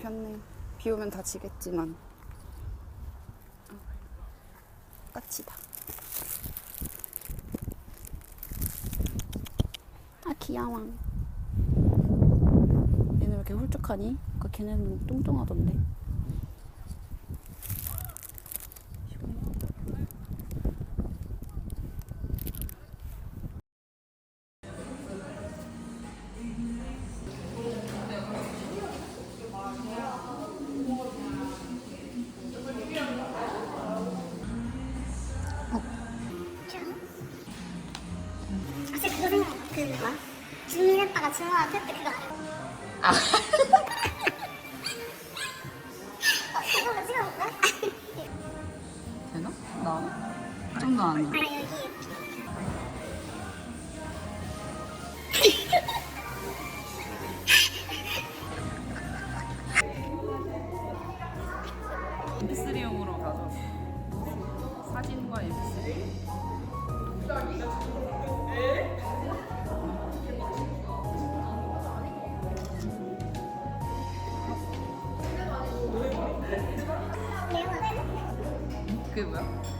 폈네. 비 오면 다 지겠지만. 까치다. 아 귀여워. 얘는 왜 이렇게 훌쩍하니? 아까 걔네는 뚱뚱하던데. 주민했다가 증언한 그게 뭐야?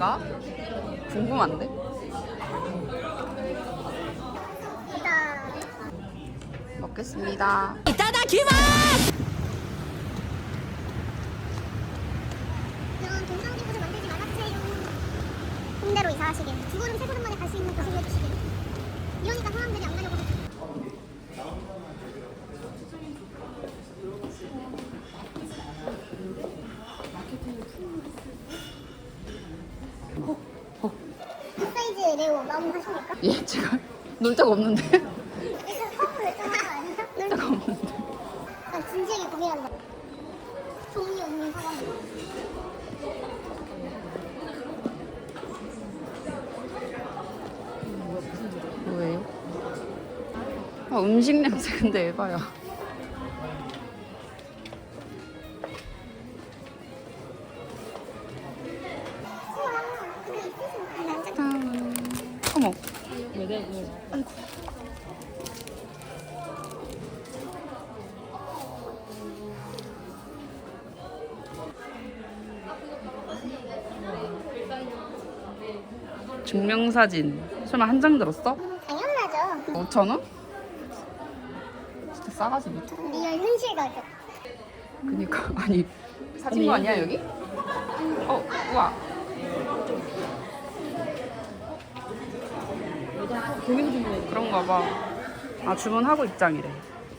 맛일까? 궁금한데? 먹겠습니다. 이런 동상 기구를 만들지 말아주세요. 하시길 두 걸음 세 걸음 만에 갈 수 있는 곳을 해주시길 이러니까 사람들이 안 가려고 하죠 사이즈 레오 하십니까? 얘 제가 놀 데가 없는데. 데가. 난 진지하게 종이 없는 사람 뭐예요? 아, 음식 냄새 근데 에바야. 증명사진 설마 한 장 들었어? 당연하죠 5천 원? 진짜 싸가지 미쳐. 리얼 현실 가격 그니까 아니 사진 거 아니야 여기? 어 우와. 그런가 봐. 아 주문하고 입장이래.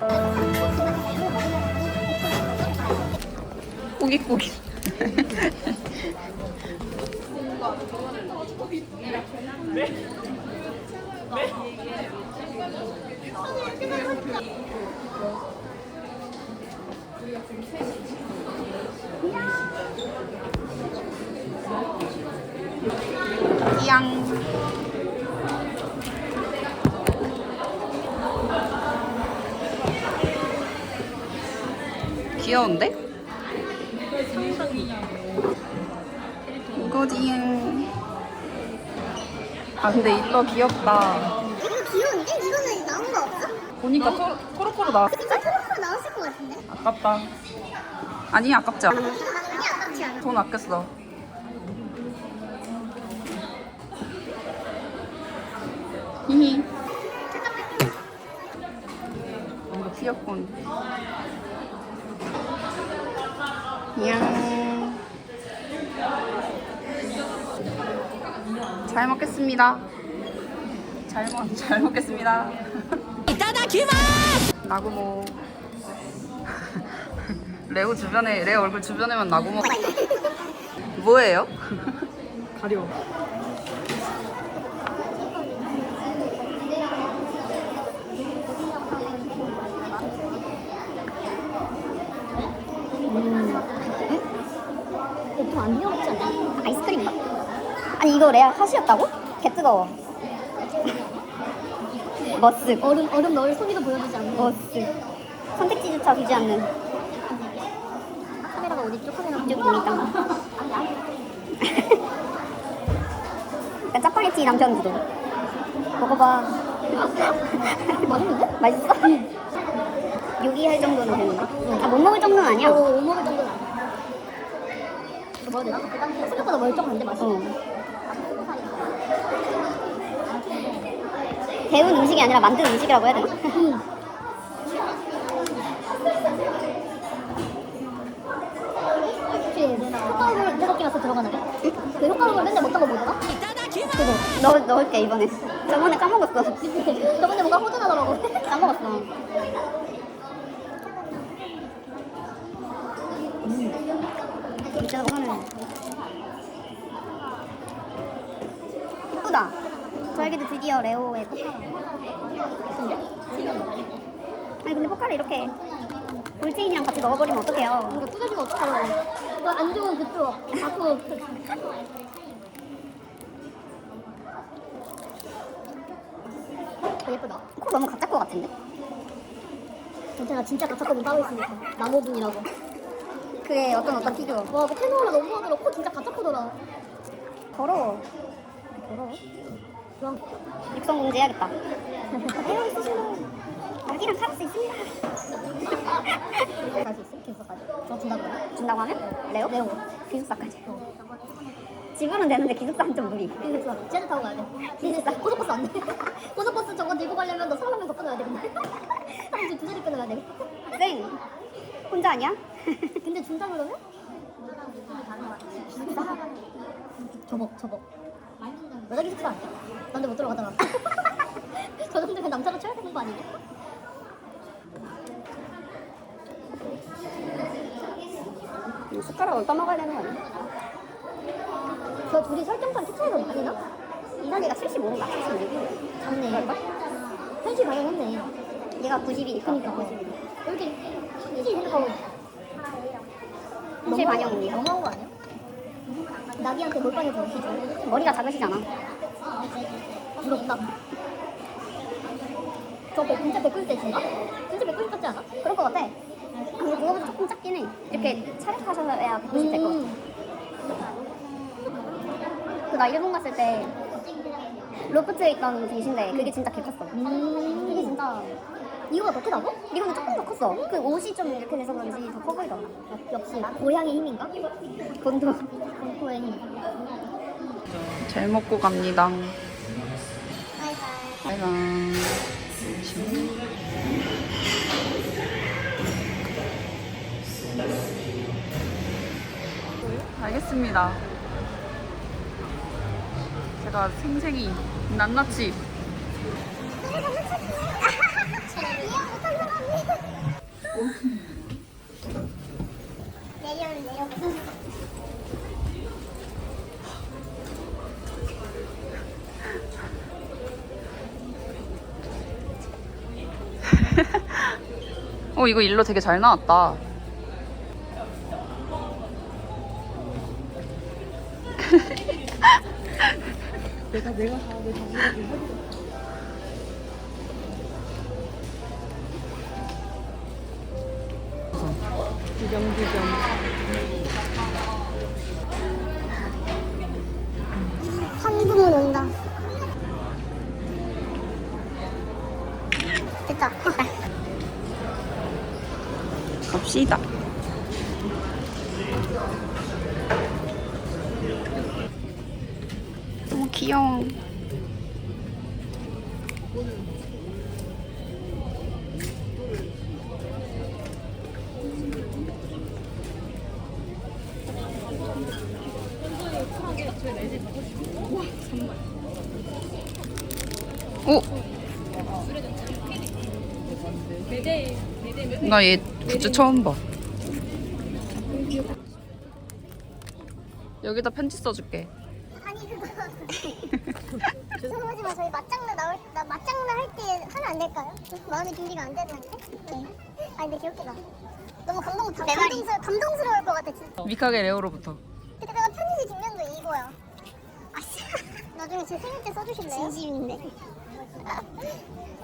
꾸깃꾸깃. 띠양. 귀여운데? 이거지. 아 근데 일러 귀엽다. 이거 귀여운데? 이거는 나온 거 없어? 보니까 토, 토로토로 나왔어. 진짜 초록으로 나왔을 것 같은데? 아깝다. 아니 아깝지 않아. 아니 아깝지 않아 돈 아꼈어. 히히. 귀엽군. 이 잘 먹겠습니다. 잘 먹, 잘 먹겠습니다. 나구모. 레오 주변에, 레오 얼굴 주변에만 나구모. 뭐예요? 가려. 이거 안 귀엽지 않아? 아이스크림인가? 아니 이거 레알 핫이었다고? 개 뜨거워 머스 얼음 얼음 넣을 소리도 보여주지 않는 머스 선택지조차 주지 않는 카메라가 어디 있죠? 카메라 이쪽입니다 약간 짜파게티 남편 기도 먹어봐 맛있는데? 맛있어? 요기할 정도는 되는데 아 못 먹을 정도는 아니야 못 먹을 정도는 아니야 뭐라 해야 되나? 생각보다 멀쩡한데 맛이 어. 데운 음식이 아니라 만든 음식이라고 해야 되나? 효과음을 일곱 써 들어가나요? 그 효과음을 맨날 먹던 거? 그거 넣, 넣을게 이번에 저번에 까먹었어 저번에 뭔가 호전하더라고 까먹었어 진짜 오늘 예쁘다. 저에게도 드디어 레오의. 아니 근데 포카를 이렇게 볼체인이랑 같이 넣어버리면 어떡해요? 이거 뜯어지면 어떡하려고? 이거 안 좋은 그쪽 자꾸 어, 예쁘다. 코 너무 가짜 거 같은데? 제가 진짜 가짜 거문 따고 있으니까 나무분이라고. 그게 어떤 어떤 피규어? 와, 그 캐노라 너무 하더라. 코 진짜 가짜 코더라. 더러워. 더러워? 그럼 육성 공제 해야겠다. 레오 있으신다. 여기랑 살을 수 있습니다. 살수 있어? 기숙사까지. 저 준다고 요 준다고 하면? 레오? 레오. 기숙사까지. 지불은 되는데 기숙사는 좀 무리. 기숙사. 지하철 타고 가야 돼. 기숙사. 고속버스 안 돼. 고속버스 저거 들고 가려면 너 한명더 끊어야 돼. 지금 두 자리 끊어야 돼. 쌩. 혼자 아니야? 근데 준다 그러면? 기숙사. 저거 저거. 여자 기숙사 아니야? 난데 못 들어가잖아. 저 정도면 남자로 쳐야 되는 거 아니냐? 이거 숟가락으로 떠먹어야 되는 거 아니야? 저 둘이 설정상 키 차이가 많이 나? 이난이가 75인가? 76? 작네. 현실 반영했네. 얘가 90이니까. 그니까 90. 이렇게 현실 생각하고 현실 반영이요. 너무한 거 아니야? 나비한테 몰빵해주는 기준. 머리가 작으시잖아. 부럽다. 저 배- 진짜 백골 세진가? 진짜 백골 같지 않아? 그럴 것 같아. 근데 그거보다 조금 작긴 해. 이렇게 차력하셔야 90 될것 같아. 그나 일본 갔을 때 로프트에 있던 등신데 그게 진짜 개 컸어. 음. 그게 진짜 이거가 더 크다고? 이거는 조금 더 컸어. 그 옷이 좀 이렇게 돼서 그런지 더 커 보이더라. 역시 고향의 힘인가? 본도. 본토의 힘. 잘 먹고 갑니다. 바이바이. 알겠습니다. 제가 생생히 낱낱이 내려는 내려. 어 이거 일로 되게 잘 나왔다. 황금은 온다. 갑시다. 너무 귀여워. 오! 나얘 굿즈 처음 봐. 여기다 편지 써줄게. 아니 그거 죄송하지만 저희 맞장구 나올 나 맞장구 할때 하면 안 될까요? 마음의 준비가 안 되는데. 네. 아니 근데 귀엽겠다. 너무 감동 감동스러 감동스러울 것 같아 진짜. 미카게 레오로부터. 근데 내가 편지 뒷면도 이거야. 아씨. 나중에 제 생일 때 써주실래요? 진심인데.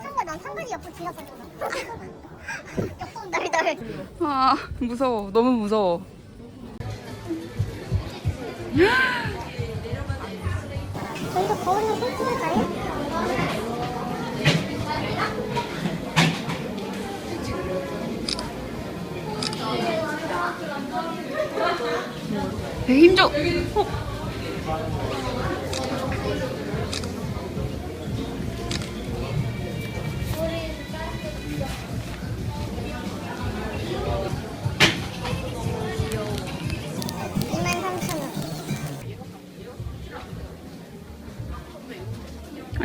상가 난 상가리 옆으로. 옆으로 날 날. 아 무서워. 너무 무서워. 저희가 거울을 설치할까요? 배 힘줘. 이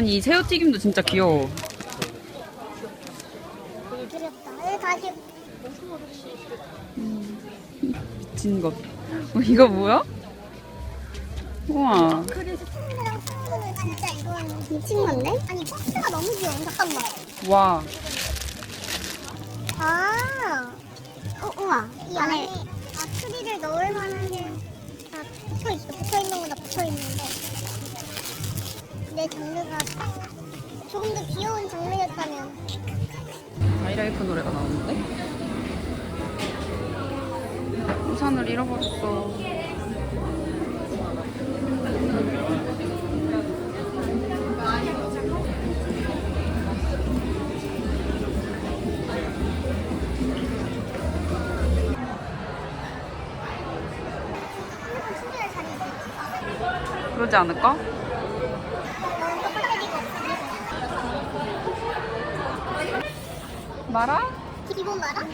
아니 이 새우튀김도 진짜 귀여워. 귀엽다. 다시 미친 것. 어, 이거 뭐야? 우와. 그래서 팬이랑 친구는 진짜 이건 미친 건데? 아니 박스가 너무 귀여워. 잠깐만. 와. 내 장르가 조금 더 귀여운 장르였다면 하이라이프 노래가 나오는데? 우산을 잃어버렸어. 그러지 않을까? 너는 또 배터리가 없으니까. 마라? 기본 마라? 어,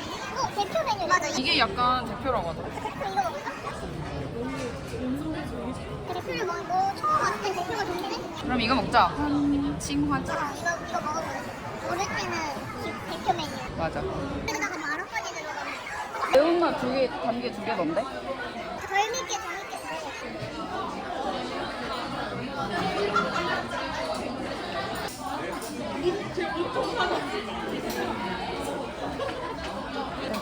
대표 메뉴. 맞아. 이게 약간 대표라고 하더라. 대표 이거 먹을까? 대표를 먹고 처음 왔을 때 대표가 좋긴 해. 그럼 이거 먹자. 칭화자. 이거 이거 먹어보래. 어릴 때는 대표 메뉴. 맞아. 들어가면 매운맛 두 개, 단계 두 개 넣는데? 덜 맵게 덜 맵게 들어가.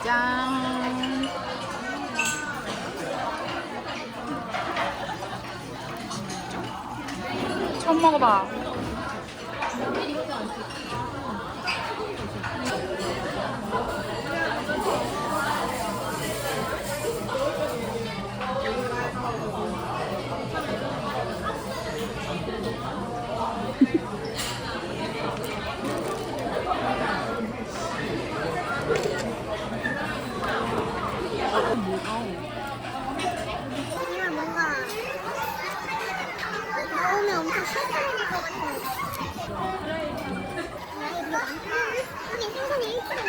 짠. 처음 먹어봐. 이걸 뭔가 넣으면 엄청 신선해질 것 같은. 아, 이거 많다. 하긴 생선이 1kg면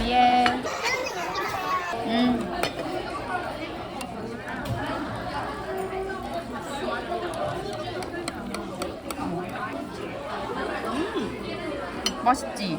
위에. 다른 데 여기 음. 음. 맛있지?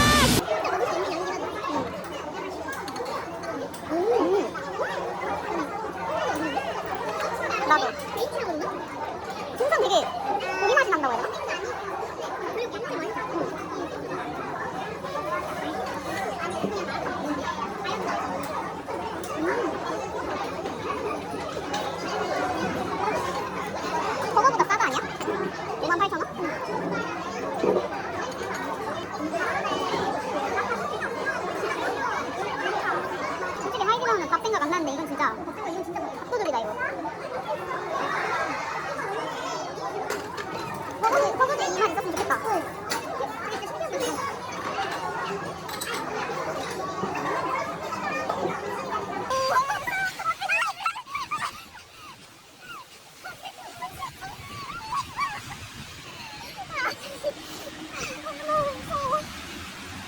나도. 생선 되게 고기 맛이 난다고 해야 되나? 저거보다 싸다 아니야? 58,000원? 솔직히 하이드 나오는 밥 생각 안 나는데 이건 진짜 이건 진짜 밥도둑이다 이거 허브지 허브지 이만 있었으면 좋겠다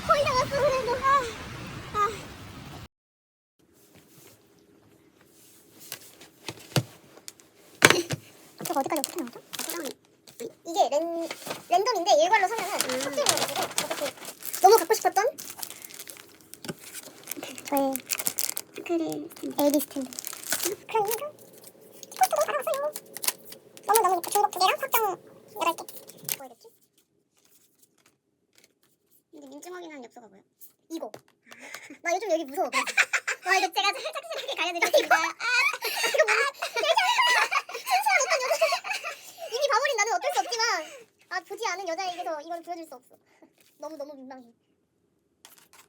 거의 다 왔어 그래도 아. 아. 저거 어디까지 어떻게 나오죠? 이게 랜, 랜덤인데 일괄로 사면은 탑재로 해가지고 어떻게 너무 갖고 싶었던 저의 그래 AD 스탠드 그럼 이거 스포츠도 알아봤어요 너무너무 예뻐 중복 두 개랑 확정 11개 뭐겠지? 근데 민증 확인하는 엽서가 뭐야? 이거 나 요즘 여기 무서워 그래서. 와 이거 제가 살짝 실하게 가려드렸습니다. 아, 이거 뭐야 순수한 어떤 여자 이미 봐버린 나는 어쩔 수 없지만 아 보지 않은 여자에게서 이걸 보여줄 수 없어. 너무 너무 민망해.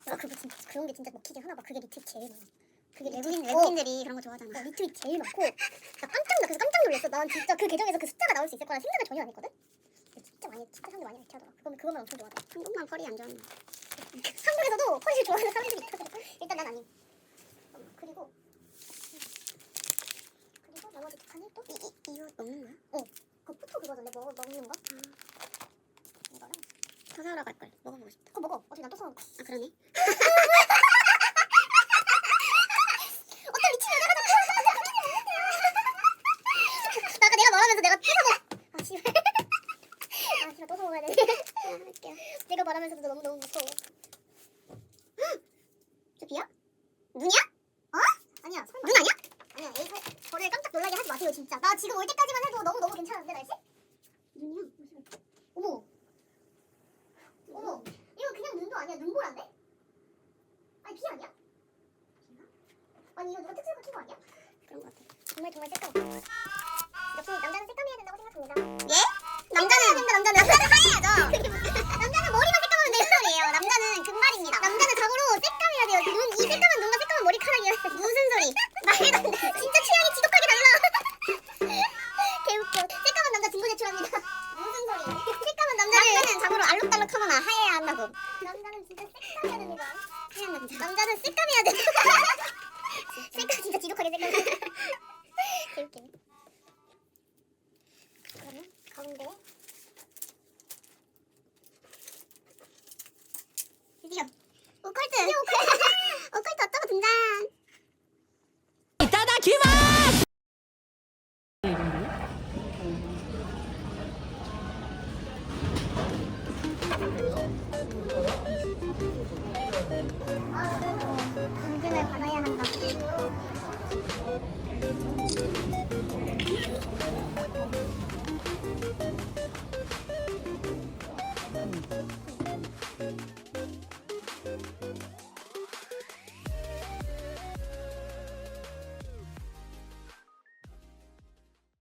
와 그거 진짜 그런 게 진짜 먹히긴 하나 봐. 그게 리트윗 제일 많아. 그게 외국인 외국인들이 그런 거 좋아하잖아. 어, 리트윗 제일 많고. 나 깜짝 놀라 그래서 깜짝 놀랐어. 난 진짜 그 계정에서 그 숫자가 나올 수 있을 거라 생각을 전혀 안 했거든 많이 진짜 사람들 많이 리트하더라 그거면 그거만 엄청 좋아하더라 한국만 펄이 안 좋아하는 한국에서도 펄을 좋아하는 사람들이 있거든 일단 난 어, 그리고 그리고 나머지 두 칸을 또 이, 이, 이거 먹는 거야? 어 그거 포토 그거던데 먹, 먹는 거? 아. 이거랑 더 사러 갈 걸 먹어보고 싶다 그거 먹어 어차피 난 또 사먹을 아 그러네 어떤 미친 여자가 나 아까 내가 말하면서 내가 또 사먹어 아 씨발 아 씨발 또 사먹어야 돼 아, 할게요 내가 말하면서도 너무너무 무서워 저 비야? 눈이야? 어? 아니야 설마 눈 아니야? 아니야 설- 저를 깜짝 놀라게 하지 마세요 진짜 나 지금 올 때까지만 해도 너무 너무 괜찮은데 날씨? 눈이야? 어머 어머 이거 그냥 눈도 아니야 눈보라인데? 아니 비 아니야? 아니 이거 누가 특수 같은 거 아니야? 그런 거 같아 정말 정말 역시 よ。怒る。